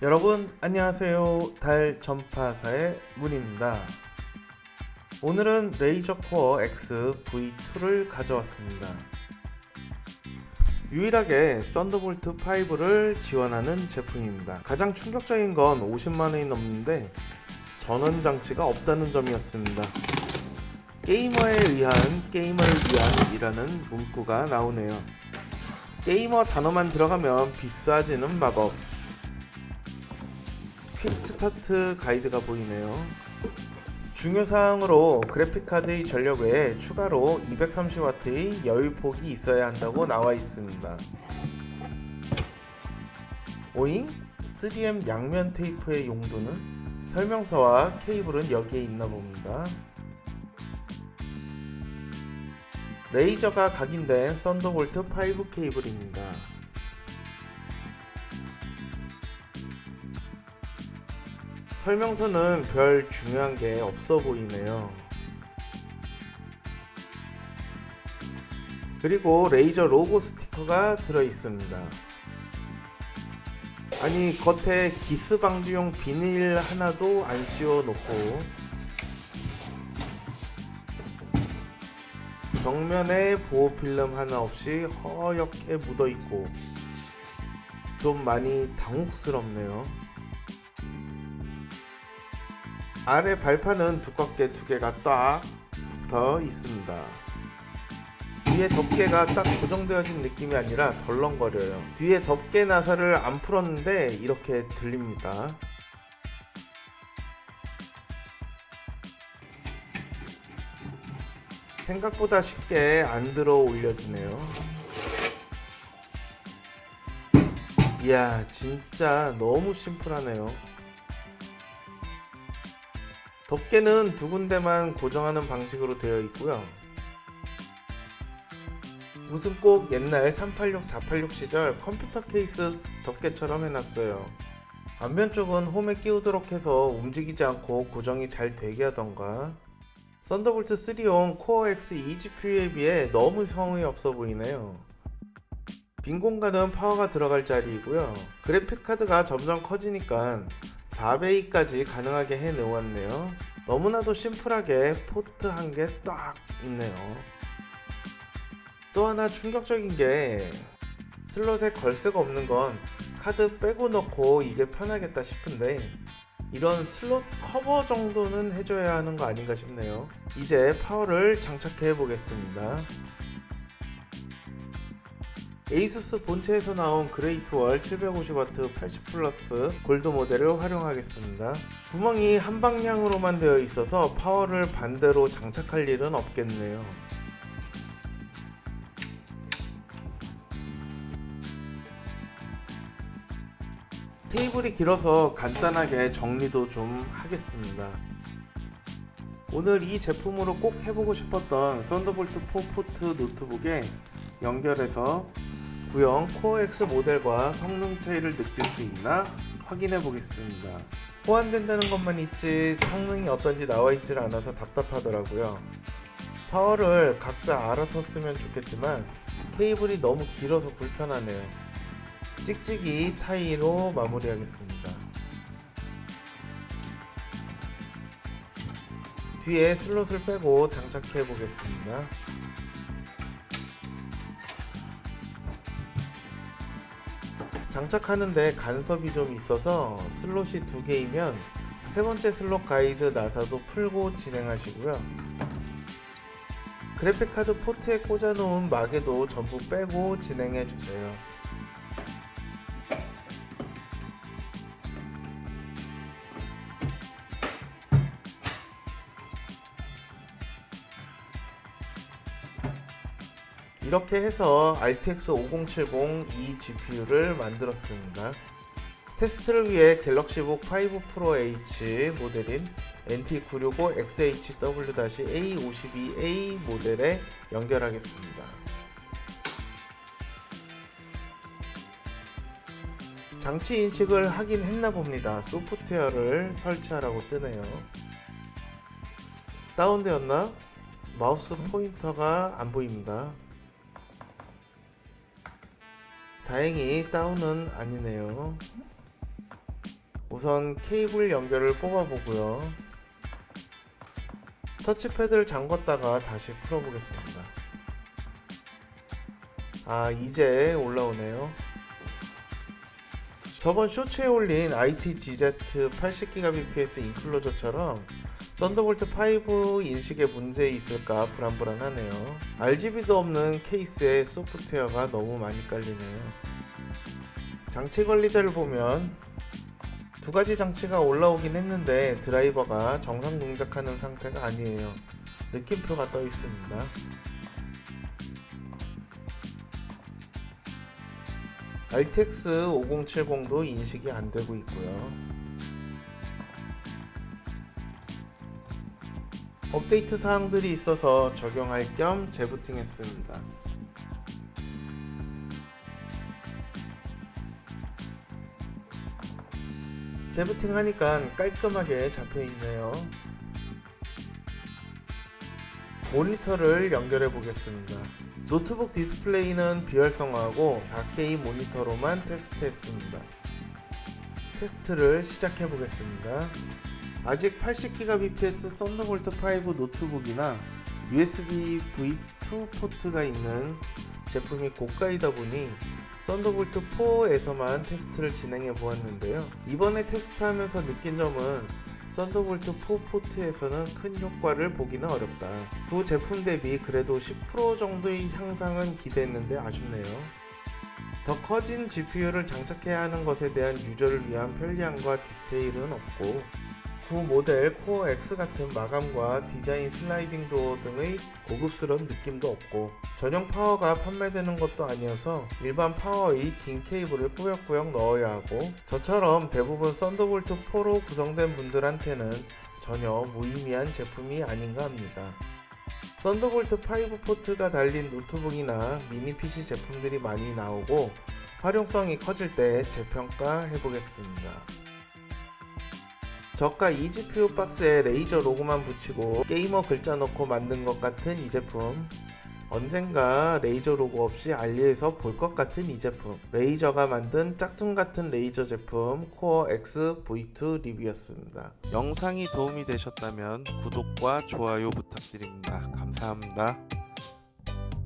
여러분 안녕하세요. 달 전파사의 문입니다. 오늘은 레이저 코어 X V2를 가져왔습니다. 유일하게 썬더볼트 5를 지원하는 제품입니다. 가장 충격적인 건 50만원이 넘는데 전원 장치가 없다는 점이었습니다. 게이머에 의한 게이머를 위한 이라는 문구가 나오네요. 게이머 단어만 들어가면 비싸지는 마법. 퀵 스타트 가이드가 보이네요. 중요사항으로 그래픽카드의 전력 외에 추가로 230W의 여유폭이 있어야 한다고 나와 있습니다. 오잉? 3M 양면 테이프의 용도는? 설명서와 케이블은 여기에 있나 봅니다. 레이저가 각인된 썬더볼트 5 케이블입니다. 설명서는 별 중요한 게 없어 보이네요. 그리고 레이저 로고 스티커가 들어 있습니다. 아니 겉에 기스 방지용 비닐 하나도 안 씌워 놓고 벽면에 보호 필름 하나 없이 허옇게 묻어 있고 좀 많이 당혹스럽네요. 아래 발판은 두껍게 두 개가 딱 붙어 있습니다. 뒤에 덮개가 딱 고정되어진 느낌이 아니라 덜렁거려요. 뒤에 덮개 나사를 안 풀었는데 이렇게 들립니다. 생각보다 쉽게 안 들어 올려지네요. 이야, 진짜 너무 심플하네요. 덮개는 두 군데만 고정하는 방식으로 되어 있고요. 무슨 꼭 옛날 386, 486 시절 컴퓨터 케이스 덮개처럼 해놨어요. 앞면 쪽은 홈에 끼우도록 해서 움직이지 않고 고정이 잘 되게 하던가. 썬더볼트 3용 코어 X eGPU에 비해 너무 성의 없어 보이네요. 빈 공간은 파워가 들어갈 자리이고요. 그래픽 카드가 점점 커지니까 4배기까지 가능하게 해 놓았네요. 너무나도 심플하게 포트 한 개 딱 있네요. 또 하나 충격적인 게 슬롯에 걸쇠가 없는 건 카드 빼고 넣고 이게 편하겠다 싶은데 이런 슬롯 커버 정도는 해줘야 하는 거 아닌가 싶네요. 이제 파워를 장착해 보겠습니다. 에이수스 본체에서 나온 그레이트월 750W 80 플러스 골드 모델을 활용하겠습니다. 구멍이 한 방향으로만 되어 있어서 파워를 반대로 장착할 일은 없겠네요. 테이블이 길어서 간단하게 정리도 좀 하겠습니다. 오늘 이 제품으로 꼭 해보고 싶었던 썬더볼트 4 포트 노트북에 연결해서 구형 코어X 모델과 성능 차이를 느낄 수 있나 확인해 보겠습니다. 호환된다는 것만 있지 성능이 어떤지 나와 있질 않아서 답답하더라고요. 파워를 각자 알아서 쓰면 좋겠지만 케이블이 너무 길어서 불편하네요. 찍찍이 타이로 마무리하겠습니다. 뒤에 슬롯을 빼고 장착해 보겠습니다. 장착하는데 간섭이 좀 있어서 슬롯이 두 개이면 세 번째 슬롯 가이드 나사도 풀고 진행하시고요. 그래픽카드 포트에 꽂아놓은 마개도 전부 빼고 진행해 주세요. 이렇게 해서 RTX 5070 E GPU를 만들었습니다. 테스트를 위해 갤럭시북 5 프로 H 모델인 NT965XHW-A52A 모델에 연결하겠습니다. 장치 인식을 하긴 했나 봅니다. 소프트웨어를 설치하라고 뜨네요. 다운되었나? 마우스 포인터가 안 보입니다. 다행히 다운은 아니네요. 우선 케이블 연결을 뽑아보고요. 터치패드를 잠궜다가 다시 풀어보겠습니다. 아, 이제 올라오네요. 저번 쇼츠에 올린 ITGZ 80GBps 인클로저처럼 썬더볼트 5 인식에 문제 있을까 불안불안하네요. RGB도 없는 케이스에 소프트웨어가 너무 많이 깔리네요. 장치 관리자를 보면 두 가지 장치가 올라오긴 했는데 드라이버가 정상 동작하는 상태가 아니에요. 느낌표가 떠 있습니다. RTX 5070도 인식이 안 되고 있고요. 업데이트 사항들이 있어서 적용할 겸 재부팅했습니다. 재부팅 하니까 깔끔하게 잡혀 있네요. 모니터를 연결해 보겠습니다. 노트북 디스플레이는 비활성화하고 4K 모니터로만 테스트했습니다. 테스트를 시작해 보겠습니다. 아직 80GBps 썬더볼트 5 노트북이나 USB V2 포트가 있는 제품이 고가이다 보니 썬더볼트 4에서만 테스트를 진행해 보았는데요. 이번에 테스트하면서 느낀 점은 썬더볼트 4 포트에서는 큰 효과를 보기는 어렵다. 구 제품 대비 그래도 10% 정도의 향상은 기대했는데 아쉽네요. 더 커진 GPU를 장착해야 하는 것에 대한 유저를 위한 편리함과 디테일은 없고 구 모델 코어 X 같은 마감과 디자인 슬라이딩 도어 등의 고급스러운 느낌도 없고 전용 파워가 판매되는 것도 아니어서 일반 파워의 긴 케이블을 꾸역꾸역 넣어야 하고 저처럼 대부분 썬더볼트 4로 구성된 분들한테는 전혀 무의미한 제품이 아닌가 합니다. 썬더볼트 5 포트가 달린 노트북이나 미니 PC 제품들이 많이 나오고 활용성이 커질 때 재평가해 보겠습니다. 저가 eGPU 박스에 레이저 로고만 붙이고 게이머 글자 넣고 만든 것 같은 이 제품. 언젠가 레이저 로고 없이 알리에서 볼 것 같은 이 제품. 레이저가 만든 짝퉁 같은 레이저 제품 코어 X V2 리뷰였습니다. 영상이 도움이 되셨다면 구독과 좋아요 부탁드립니다. 감사합니다